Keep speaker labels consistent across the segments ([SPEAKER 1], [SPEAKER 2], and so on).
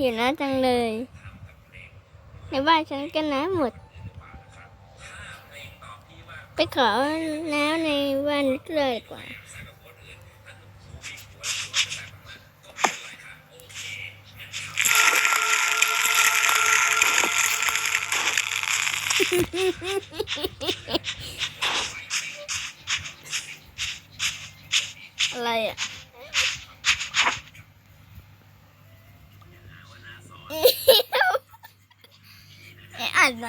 [SPEAKER 1] หิวน้ำจังเลย ในบ้านฉันก็น้ำหมด ไปขอน้ำในบ้านเลยกว่าอะไรอะ เอ๊ะอะไร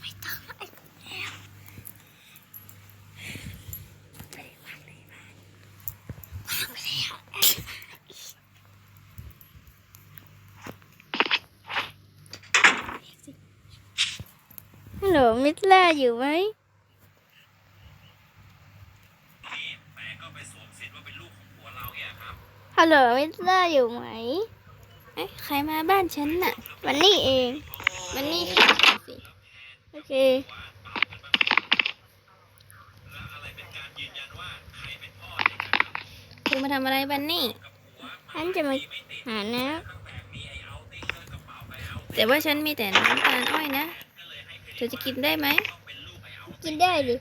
[SPEAKER 1] ไม่ต้องไอ้แล้ววางไปแล้วฮัลโหลมิตรล่าอยู่ไหม
[SPEAKER 2] แม่ก็ไปสวมสิทธิ์ว่าเป็นลูกของผั วเราเนี่ยครับ
[SPEAKER 1] ฮัลโหลมิตรล่าอยู่ไหม
[SPEAKER 3] เอ๊ะใครมาบ้านฉันน่ะ
[SPEAKER 1] วันนี้เอง
[SPEAKER 3] มันนี่ค่ะสิ
[SPEAKER 1] โอเค
[SPEAKER 2] แล้วอะไรเป็นการยืนยันว่าใครเป็นพ่อเด็กนะครับ
[SPEAKER 3] คุณมาทำอะไรบันนี่
[SPEAKER 1] ฉันจะมาหาน้
[SPEAKER 3] แต่ว่าฉันมีแต่น้ำตาลอ้อยนะ เธอจะกินได้ไหมำ
[SPEAKER 1] กินได้ดิ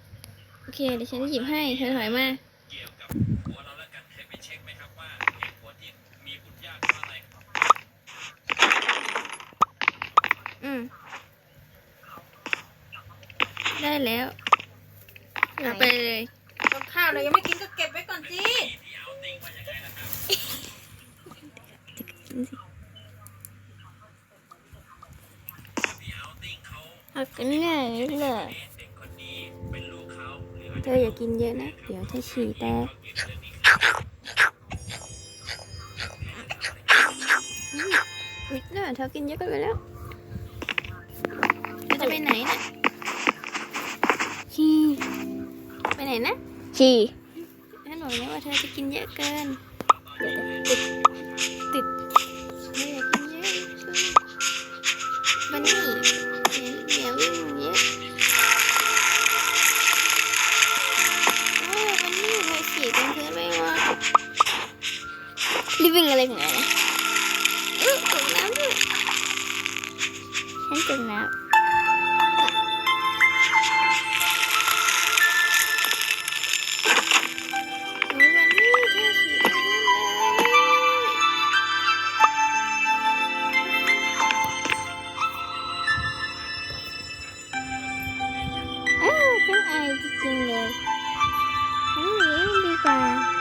[SPEAKER 3] โอเค เดี๋ยวฉันหยิบให้ เธอถอยมา
[SPEAKER 2] เกี่ยวกับผัวเราแล้วกันเคยไปเช็คไหมครับว่าเหตุผลที่มีบุตรยากเพราะอะไรครับ
[SPEAKER 3] อืม ได้แล้วเอาไปเลย
[SPEAKER 4] กับข้าวเรายังไม่กินก็เก็บไว้ก่อนสิ
[SPEAKER 1] เอากินได้เลย
[SPEAKER 3] เธออย่ากินเยอะนะ เดี๋ยวเธอฉี่แตกอืมนิดหน่ยเธอกินเยอะกันไปแล้วเธอจะไปไหนนะ
[SPEAKER 1] ชี
[SPEAKER 3] ไปไหนนะ
[SPEAKER 1] ชี
[SPEAKER 3] ฉันบอกแล้วว่าเธอจะกินเยอะเกิน ติดเธ อะไร
[SPEAKER 1] ของนายนะ
[SPEAKER 3] อื้อตกน้ำด้วย
[SPEAKER 1] ฉันจมน้
[SPEAKER 3] โอ้บันนี่เธอฉี่ตรงนั้นเลยำ
[SPEAKER 1] อ้าวฉันอา